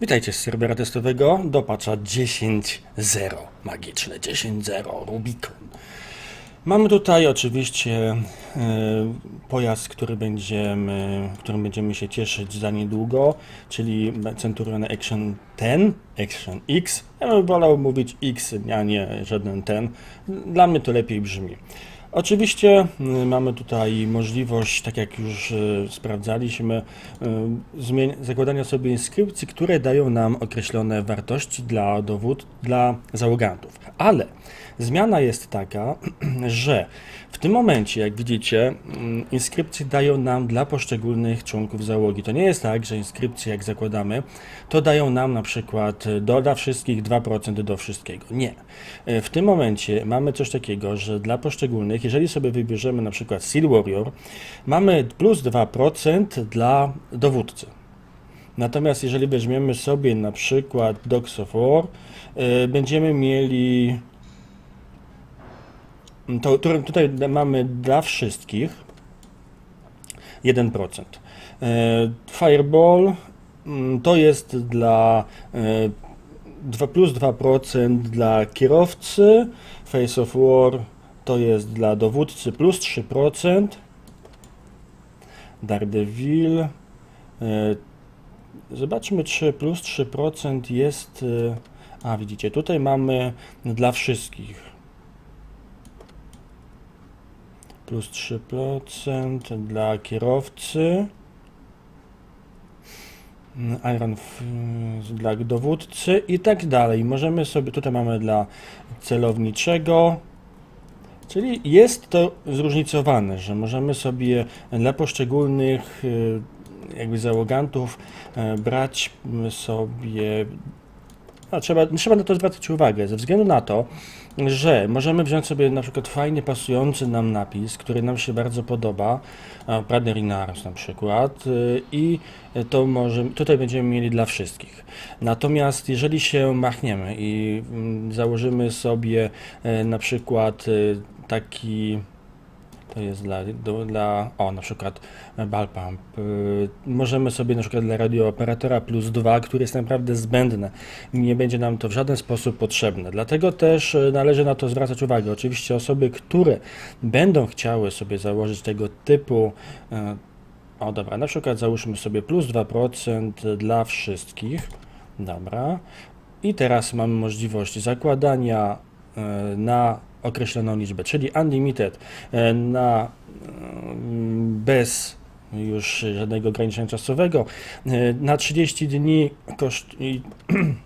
Witajcie z serwera testowego do patcha 10.0. Magiczne 10.0 Rubicon. Mamy tutaj oczywiście e, pojazd, który będziemy, którym będziemy się cieszyć za niedługo, czyli Centurion Action 10, Action X. Ja bym wolał mówić X, a nie żaden ten. Dla mnie to lepiej brzmi. Oczywiście y, mamy tutaj możliwość, tak jak już y, sprawdzaliśmy, y, zakładania sobie inskrypcji, które dają nam określone wartości dla dowód, dla załogantów. Ale zmiana jest taka, że w tym momencie, jak widzicie, mm, inskrypcje dają nam dla poszczególnych członków załogi. To nie jest tak, że inskrypcje, jak zakładamy, to dają nam na przykład y, do, dla wszystkich 2% do wszystkiego. Nie. Y, W tym momencie mamy coś takiego, że dla poszczególnych, jeżeli sobie wybierzemy na przykład Seal Warrior, mamy plus 2% dla dowódcy. Natomiast jeżeli weźmiemy sobie na przykład Dogs of War, y, będziemy mieli to, które tutaj mamy dla wszystkich 1%. E, Fireball mm, to jest dla e, 2 plus 2% dla kierowcy. Face of War to jest dla dowódcy plus 3%. Daredevil. e, Zobaczmy, czy plus 3% jest. e, A, widzicie, tutaj mamy dla wszystkich. Plus 3% dla kierowcy. Iron dla dowódcy i tak dalej. Możemy sobie, tutaj mamy dla celowniczego, czyli jest to zróżnicowane, że możemy sobie dla poszczególnych y, jakby załogantów e, brać sobie a trzeba, trzeba na to zwracać uwagę, ze względu na to, że możemy wziąć sobie na przykład fajnie pasujący nam napis, który nam się bardzo podoba, Arms na przykład, y, i to może, tutaj będziemy mieli dla wszystkich. Natomiast jeżeli się machniemy i mm, założymy sobie e, na przykład y, taki to jest dla, dla o na przykład ball pump. Y, możemy sobie na przykład dla radiooperatora plus 2, który jest naprawdę zbędne. Nie będzie nam to w żaden sposób potrzebne. Dlatego też y, należy na to zwracać uwagę. Oczywiście osoby, które będą chciały sobie założyć tego typu o dobra, na przykład załóżmy sobie plus 2% dla wszystkich. Dobra. I teraz mamy możliwość zakładania e, na określoną liczbę, czyli unlimited e, na mm, bez już żadnego ograniczenia czasowego. E, Na 30 dni koszt,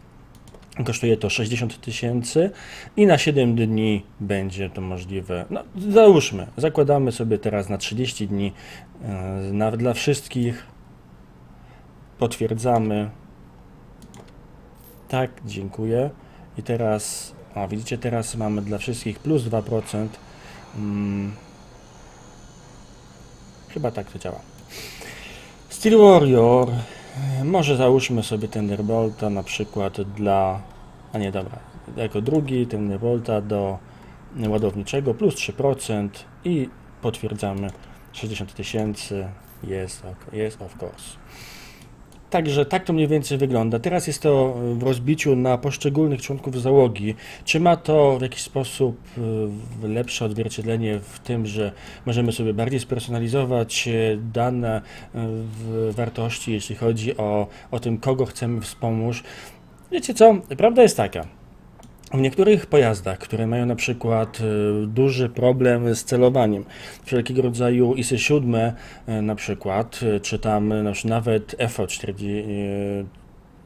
kosztuje to 60 tysięcy i na 7 dni będzie to możliwe. No, załóżmy, zakładamy sobie teraz na 30 dni e, dla wszystkich. Potwierdzamy. Tak, dziękuję. I teraz, o widzicie, teraz mamy dla wszystkich plus 2%. Mm, chyba tak to działa. Steel Warrior. Może załóżmy sobie Thunderbolta na przykład dla. A nie, dobra. Jako drugi Thunderbolta do ładowniczego plus 3% i potwierdzamy 60 tysięcy. Jest, jest of course. Także tak to mniej więcej wygląda. Teraz jest to w rozbiciu na poszczególnych członków załogi. Czy ma to w jakiś sposób y, lepsze odzwierciedlenie w tym, że możemy sobie bardziej spersonalizować y, dane y, wartości, jeśli chodzi o, o tym, kogo chcemy wspomóc? Wiecie co? Prawda jest taka. W niektórych pojazdach, które mają na przykład y, duży problem z celowaniem, wszelkiego rodzaju ISy 7 y, na przykład, y, czy tam nawet FO 40, y,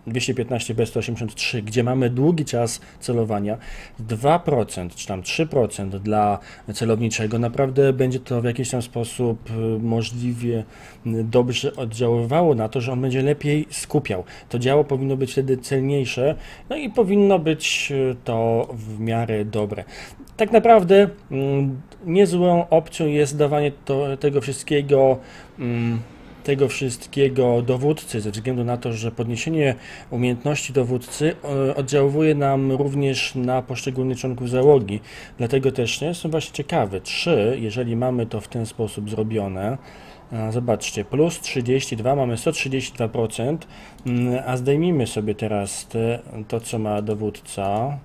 215 B183, gdzie mamy długi czas celowania, 2% czy tam 3% dla celowniczego, naprawdę będzie to w jakiś tam sposób y, możliwie y, dobrze oddziaływało na to, że on będzie lepiej skupiał. To działo powinno być wtedy celniejsze, no i powinno być y, to w miarę dobre. Tak naprawdę mm, niezłą opcją jest dawanie to, tego wszystkiego mm, tego wszystkiego dowódcy, ze względu na to, że podniesienie umiejętności dowódcy e, oddziałuje nam również na poszczególnych członków załogi. Dlatego też nie jestem właśnie ciekawy, czy jeżeli mamy to w ten sposób zrobione, A, Zobaczcie, plus 32, mamy 132%, mm, a zdejmijmy sobie teraz te, to, co ma dowódca.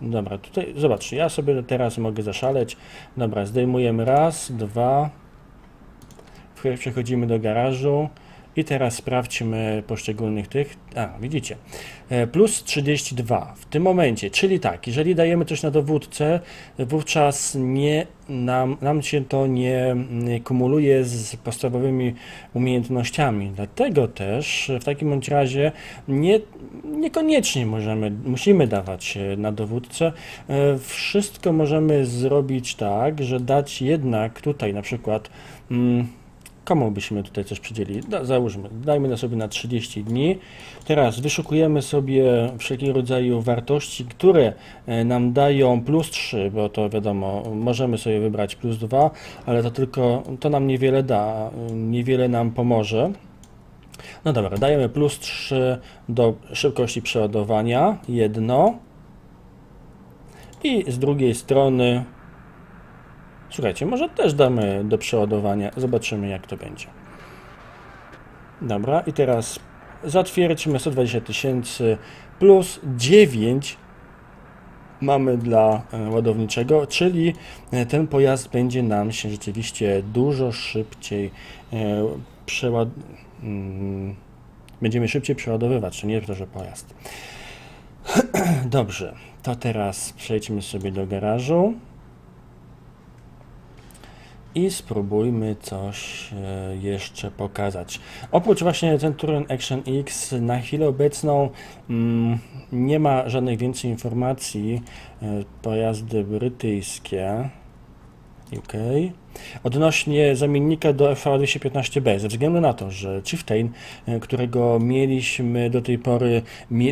Dobra, tutaj zobaczcie, ja sobie teraz mogę zaszaleć. Dobra, zdejmujemy raz, dwa, przechodzimy do garażu i teraz sprawdźmy poszczególnych tych. A, widzicie, e, plus 32 w tym momencie, czyli tak, jeżeli dajemy coś na dowódcę, wówczas nie, nam, nam się to nie kumuluje z podstawowymi umiejętnościami. Dlatego też w takim bądź razie nie, niekoniecznie możemy, musimy dawać na dowódcę. E, Wszystko możemy zrobić tak, że dać jednak tutaj na przykład. Mm, Komu byśmy tutaj coś przydzielili? Da, załóżmy, dajmy na sobie na 30 dni. Teraz wyszukujemy sobie wszelkiego rodzaju wartości, które e, nam dają plus 3, bo to wiadomo, możemy sobie wybrać plus 2, ale to tylko, to nam niewiele da, niewiele nam pomoże. No dobra, dajemy plus 3 do szybkości przeładowania, jedno. I z drugiej strony Słuchajcie, może też damy do przeładowania. Zobaczymy, jak to będzie. Dobra, i teraz zatwierdźmy 120 tysięcy plus 9 mamy dla e, ładowniczego, czyli e, ten pojazd będzie nam się rzeczywiście dużo szybciej e, przeład... mm, Będziemy szybciej przeładowywać, czy nie to, że pojazd. Dobrze, to teraz przejdźmy sobie do garażu. I spróbujmy coś e, jeszcze pokazać. Oprócz właśnie Centurion Action X na chwilę obecną mm, nie ma żadnych więcej informacji. E, Pojazdy brytyjskie. UK. Odnośnie zamiennika do FV215B, ze względu na to, że Chieftain, e, którego mieliśmy do tej pory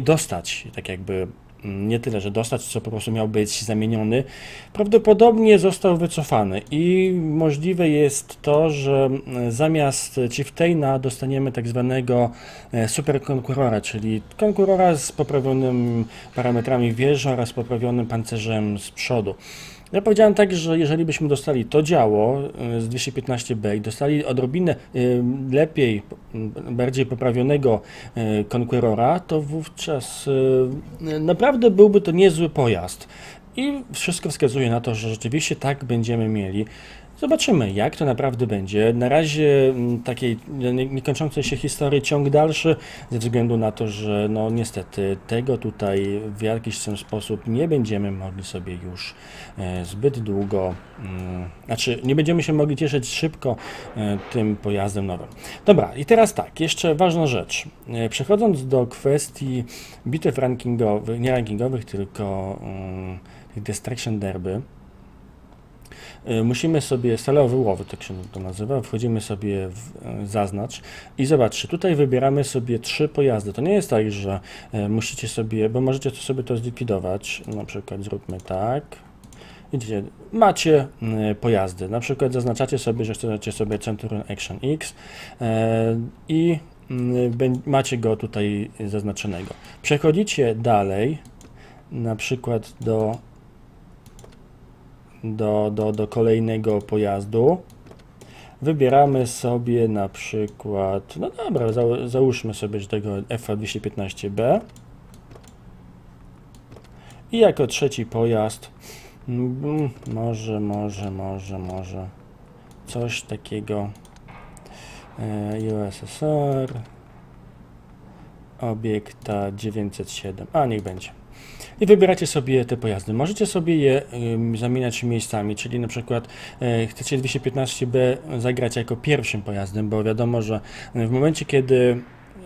dostać, tak jakby nie tyle, że dostać, co po prostu miał być zamieniony, prawdopodobnie został wycofany i możliwe jest to, że mm, zamiast Chieftaina dostaniemy tak zwanego e, superkonkurora, czyli konkurora z poprawionym parametrami wieży oraz poprawionym pancerzem z przodu. Ja powiedziałem tak, że jeżeli byśmy dostali to działo y, z 215B i dostali odrobinę y, lepiej, y, bardziej poprawionego Conquerora, to wówczas naprawdę byłby to niezły pojazd. I wszystko wskazuje na to, że rzeczywiście tak będziemy mieli. Zobaczymy, jak to naprawdę będzie. Na razie mm, takiej nie- niekończącej się historii ciąg dalszy, ze względu na to, że no niestety tego tutaj w jakiś sposób nie będziemy mogli sobie już e, zbyt długo, mm, znaczy nie będziemy się mogli cieszyć szybko e, tym pojazdem nowym. Dobra, i teraz tak, jeszcze ważna rzecz. E, Przechodząc do kwestii bitew rankingowych, nie rankingowych, tylko mm, Destruction Derby, Musimy sobie stalowy łowy, tak się to nazywa, wchodzimy sobie w e, zaznacz i zobaczcie, tutaj wybieramy sobie trzy pojazdy. To nie jest tak, że e, musicie sobie, bo możecie to sobie to zlikwidować. Na przykład zróbmy tak. Widzicie, macie pojazdy. Na przykład zaznaczacie sobie, że chcecie sobie Centurion Action X i macie go tutaj zaznaczonego. Przechodzicie dalej, na przykład do do, do, do kolejnego pojazdu. Wybieramy sobie na przykład, no dobra, za, załóżmy sobie że tego FA215B. I jako trzeci pojazd, mm, może, może, może, może coś takiego e, USSR, obiekta 907, a niech będzie i wybieracie sobie te pojazdy. Możecie sobie je zamieniać miejscami, czyli na przykład e, chcecie 215B zagrać jako pierwszym pojazdem, bo wiadomo, że w momencie, kiedy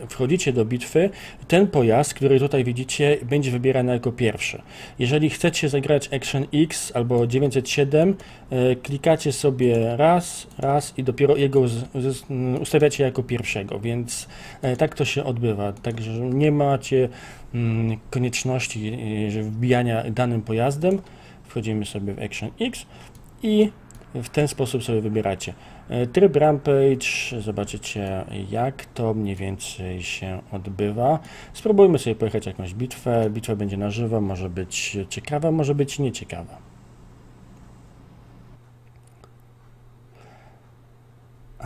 wchodzicie do bitwy, ten pojazd, który tutaj widzicie, będzie wybierany jako pierwszy. Jeżeli chcecie zagrać Action X albo 907, e, klikacie sobie raz, raz i dopiero jego ustawiacie jako pierwszego, więc e, tak to się odbywa. Także nie macie konieczności e, wbijania danym pojazdem. Wchodzimy sobie w Action X i w ten sposób sobie wybieracie. E, Tryb Rampage, zobaczycie jak to mniej więcej się odbywa. Spróbujmy sobie pojechać jakąś bitwę. Bitwa będzie na żywo, może być ciekawa, może być nieciekawa.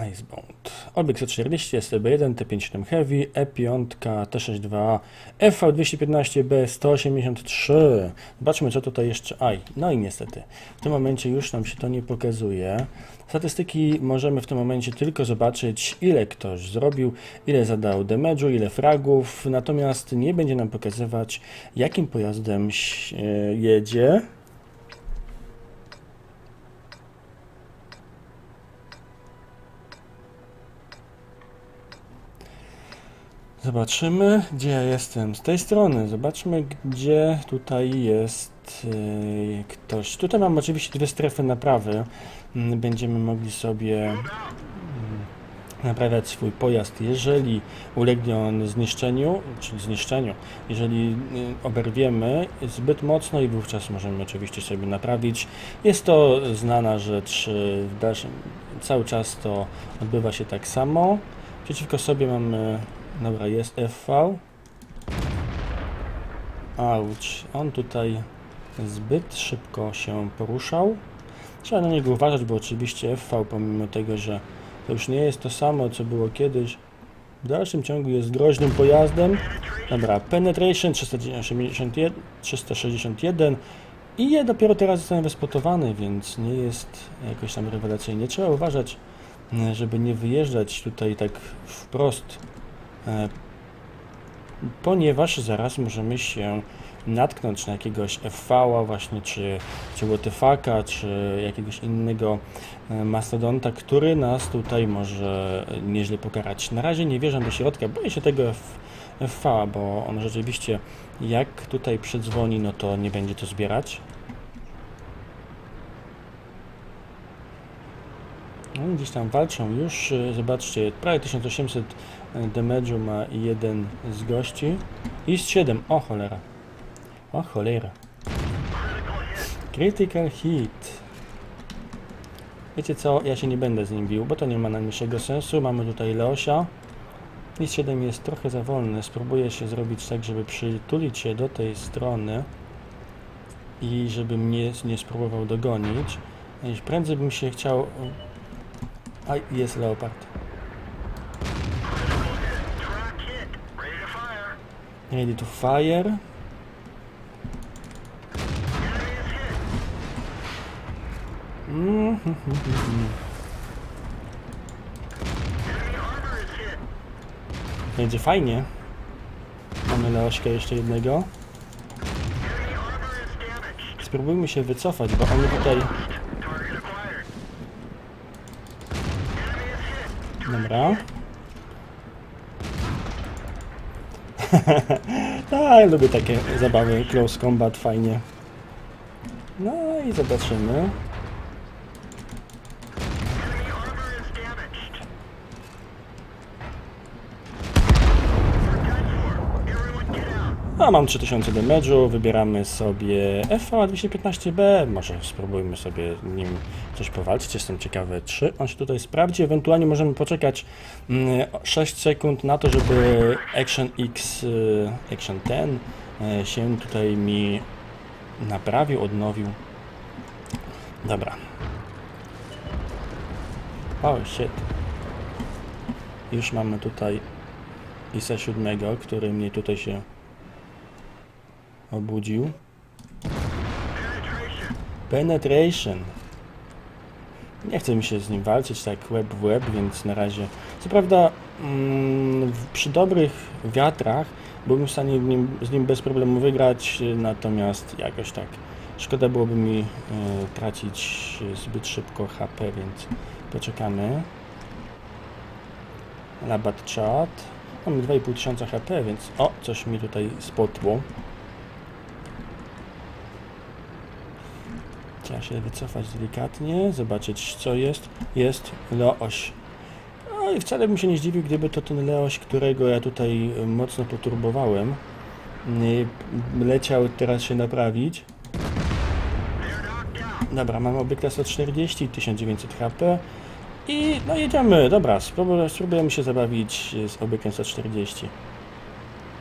Icebound. Obiekt 140, STB1, T57 Heavy, E E5, T62, FV215B 183. Zobaczmy, co tutaj jeszcze. Aj, no i niestety, w tym momencie już nam się to nie pokazuje. Statystyki możemy w tym momencie tylko zobaczyć, ile ktoś zrobił, ile zadał damage'u, ile fragów, natomiast nie będzie nam pokazywać, jakim pojazdem jedzie. Zobaczymy, gdzie ja jestem. Z tej strony. Zobaczmy, gdzie tutaj jest yy, ktoś. Tutaj mam oczywiście dwie strefy naprawy. Mm, Będziemy mogli sobie mm, naprawiać swój pojazd. Jeżeli ulegnie on zniszczeniu, czyli zniszczeniu, jeżeli y, oberwiemy zbyt mocno i wówczas możemy oczywiście sobie naprawić. Jest to znana rzecz. y, dalszym, cały czas to odbywa się tak samo. Przeciwko sobie mamy Dobra, jest FV. Auć, on tutaj zbyt szybko się poruszał. Trzeba na niego uważać, bo oczywiście FV, pomimo tego, że to już nie jest to samo, co było kiedyś, w dalszym ciągu jest groźnym pojazdem. Dobra, Penetration 361, 361 i je dopiero teraz zostałem wyspotowany, więc nie jest jakoś tam rewelacyjnie. Trzeba uważać, e, żeby nie wyjeżdżać tutaj tak wprost ponieważ zaraz możemy się natknąć na jakiegoś FV-a właśnie, czy, czy WTF-a, czy jakiegoś innego e, mastodonta, który nas tutaj może nieźle pokarać. Na razie nie wierzę do środka, boję się tego F- FV-a, bo on rzeczywiście jak tutaj przedzwoni, no to nie będzie to zbierać. No, gdzieś tam walczą już, e, zobaczcie, prawie 1800 damage'u ma jeden z gości i z 7, o cholera, o cholera. Critical hit. Wiecie co, ja się nie będę z nim bił, bo to nie ma najmniejszego sensu, mamy tutaj Leosia. I z 7 jest trochę za wolny, spróbuję się zrobić tak, żeby przytulić się do tej strony i żeby mnie nie spróbował dogonić. Prędzej bym się chciał... A, jest Leopard. Ready to fire. Mhm, Będzie fajnie. Mamy Leośkę jeszcze jednego. Spróbujmy się wycofać, bo oni tutaj... Dobra. tak, lubię takie zabawy, close combat, fajnie. No i zobaczymy. A mam 3000 damage'u, wybieramy sobie FA 215B, może spróbujmy sobie nim coś powalczyć, jestem ciekawy czy on się tutaj sprawdzi, ewentualnie możemy poczekać mm, 6 sekund na to, żeby Action X, y, Action 10 y, się tutaj mi naprawił, odnowił. Dobra. O, shit. Już mamy tutaj ISA 7, który mnie tutaj się obudził. Penetration. Nie chce mi się z nim walczyć tak łeb w łeb, więc na razie. Co prawda, mm, przy dobrych wiatrach byłbym w stanie nim, z nim bez problemu wygrać, natomiast jakoś tak szkoda byłoby mi y, tracić zbyt szybko HP, więc poczekamy. Labat chat. Mamy 2500 HP, więc o, coś mi tutaj spotło. Się wycofać delikatnie, zobaczyć co jest. Jest Leoś. No i wcale bym się nie zdziwił, gdyby to ten Leoś, którego ja tutaj y, mocno poturbowałem, y, leciał teraz się naprawić. Dobra, mamy obiekta 140, 1900 HP. I no jedziemy, dobra, spróbuj- spróbujemy się zabawić z obiektem 140.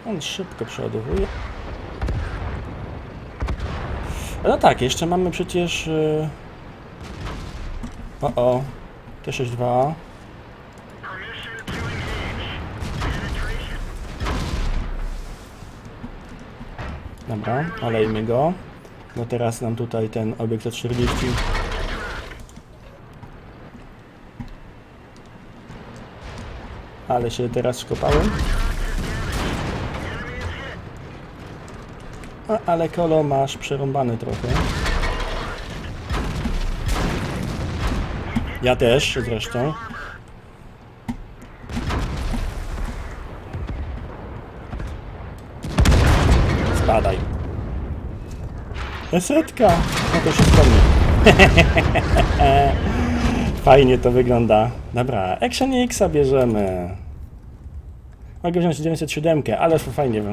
On szybko przeładowuje. No tak, jeszcze mamy przecież... Y, o, o. T62. Dobra, olejmy go. No teraz nam tutaj ten obiekt o 40. Ale się teraz skopałem. A, ale kolo masz przerąbany trochę. Ja też zresztą. Spadaj. Esetka! No to się spełni. Fajnie to wygląda. Dobra, Action Xa bierzemy. Mogę wziąć 907, ale fajnie.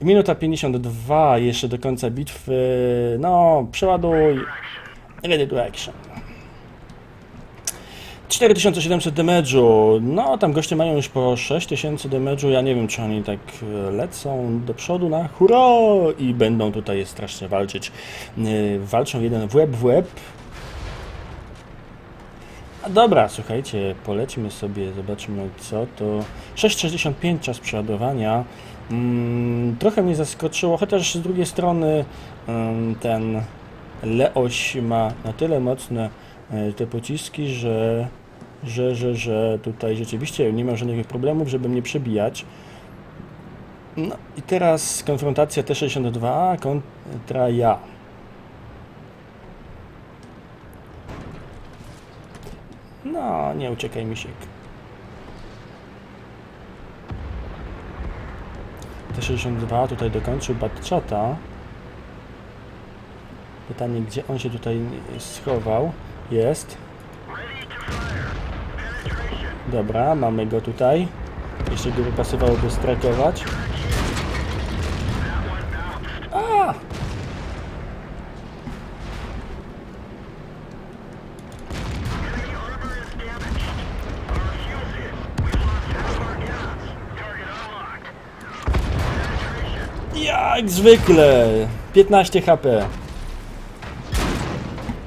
Minuta 52 jeszcze do końca bitwy. No, przeładuj. Ready to action. 4700 damage'u. No, tam goście mają już po 6000 damage'u. Ja nie wiem, czy oni tak e, lecą do przodu na hurra i będą tutaj strasznie walczyć. Yy, Walczą jeden w łeb w łeb. Dobra, słuchajcie, polećmy sobie, zobaczmy co to. 6,65 czas przeładowania. Mm, trochę mnie zaskoczyło, chociaż z drugiej strony mm, ten Leoś ma na tyle mocne e, te pociski, że, że, że, że tutaj rzeczywiście nie ma żadnych problemów, żeby mnie przebijać. No i teraz konfrontacja T62 kontra ja. No, nie uciekaj misiek. T62 tutaj dokończył Batchata. Pytanie, gdzie on się tutaj schował? Jest. Dobra, mamy go tutaj. Jeszcze go wypasowałoby strajkować. A! Jak zwykle! 15 HP.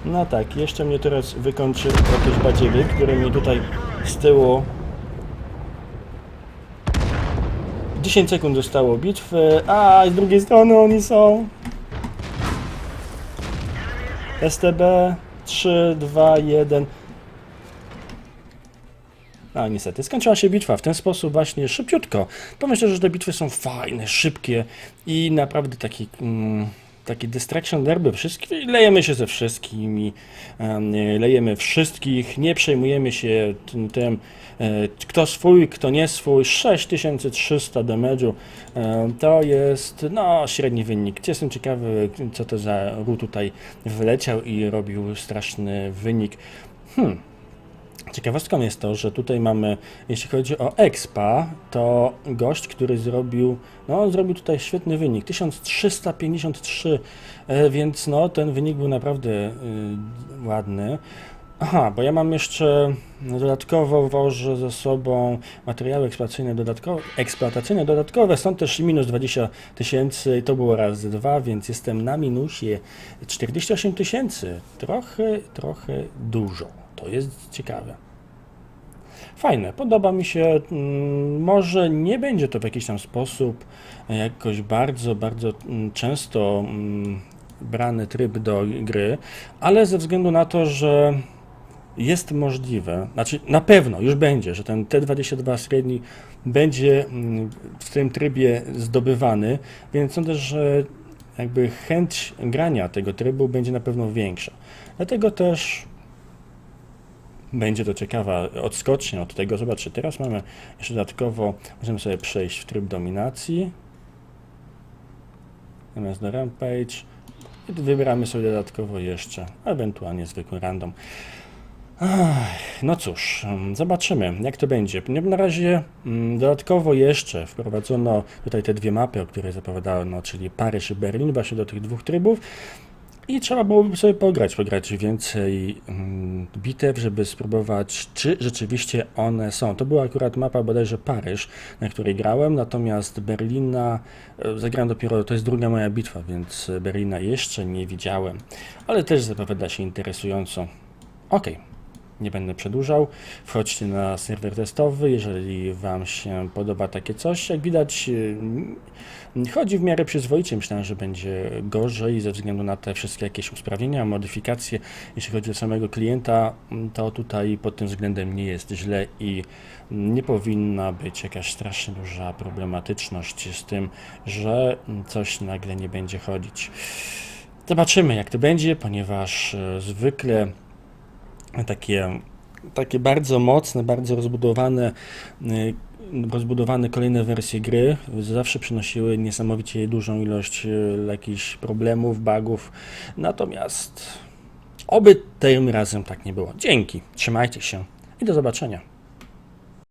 No tak, jeszcze mnie teraz wykończy jakiś badziewy, który mi tutaj z tyłu 10 sekund zostało bitwy, a z drugiej strony oni są. STB 3, 2, 1. A niestety, skończyła się bitwa w ten sposób właśnie szybciutko. Pomyślę, że te bitwy są fajne, szybkie i naprawdę taki, mm, taki distraction derby. Wszystkie, lejemy się ze wszystkimi, em, lejemy wszystkich, nie przejmujemy się tym, tym e, kto swój, kto nie swój. 6300 damage'u e, to jest no, średni wynik. Jestem ciekawy, co to za ru tutaj wyleciał i robił straszny wynik. Hmm. Ciekawostką jest to, że tutaj mamy, jeśli chodzi o expa, to gość, który zrobił, no zrobił tutaj świetny wynik, 1353, e, więc no ten wynik był naprawdę y, ładny. Aha, bo ja mam jeszcze dodatkowo wożę ze sobą materiały eksploatacyjne dodatkowe, eksploatacyjne dodatkowe, są też minus 20 tysięcy i to było razy dwa, więc jestem na minusie 48 tysięcy. Trochę, trochę dużo. To jest ciekawe. Fajne, podoba mi się. mm, Może nie będzie to w jakiś tam sposób jakoś bardzo, bardzo mm, często mm, brany tryb do gry, ale ze względu na to, że jest możliwe, znaczy na pewno już będzie, że ten T22 średni będzie w tym trybie zdobywany, więc sądzę, że jakby chęć grania tego trybu będzie na pewno większa. Dlatego też będzie to ciekawa odskocznia od tego. Zobaczcie, teraz mamy jeszcze dodatkowo, możemy sobie przejść w tryb dominacji. Zamiast na Rampage. I wybieramy sobie dodatkowo jeszcze, ewentualnie zwykły random. No cóż, zobaczymy jak to będzie. Na razie mm, dodatkowo jeszcze wprowadzono tutaj te dwie mapy, o których zapowiadano, czyli Paryż i Berlin, właśnie do tych dwóch trybów. I trzeba byłoby sobie pograć, pograć więcej mm, bitew, żeby spróbować, czy rzeczywiście one są. To była akurat mapa bodajże Paryż, na której grałem, natomiast Berlina e, zagrałem dopiero, to jest druga moja bitwa, więc Berlina jeszcze nie widziałem, ale też zapowiada się interesująco. Okej. nie będę przedłużał. Wchodźcie na serwer testowy, jeżeli Wam się podoba takie coś. Jak widać, yy, chodzi w miarę przyzwoicie. Myślałem, że będzie gorzej ze względu na te wszystkie jakieś usprawnienia, modyfikacje. Jeśli chodzi o samego klienta, to tutaj pod tym względem nie jest źle i nie powinna być jakaś strasznie duża problematyczność z tym, że coś nagle nie będzie chodzić. Zobaczymy, jak to będzie, ponieważ e, zwykle takie, takie bardzo mocne, bardzo rozbudowane, y, rozbudowane kolejne wersje gry zawsze przynosiły niesamowicie dużą ilość y, jakichś problemów, bugów. Natomiast oby tym razem tak nie było. Dzięki, trzymajcie się i do zobaczenia.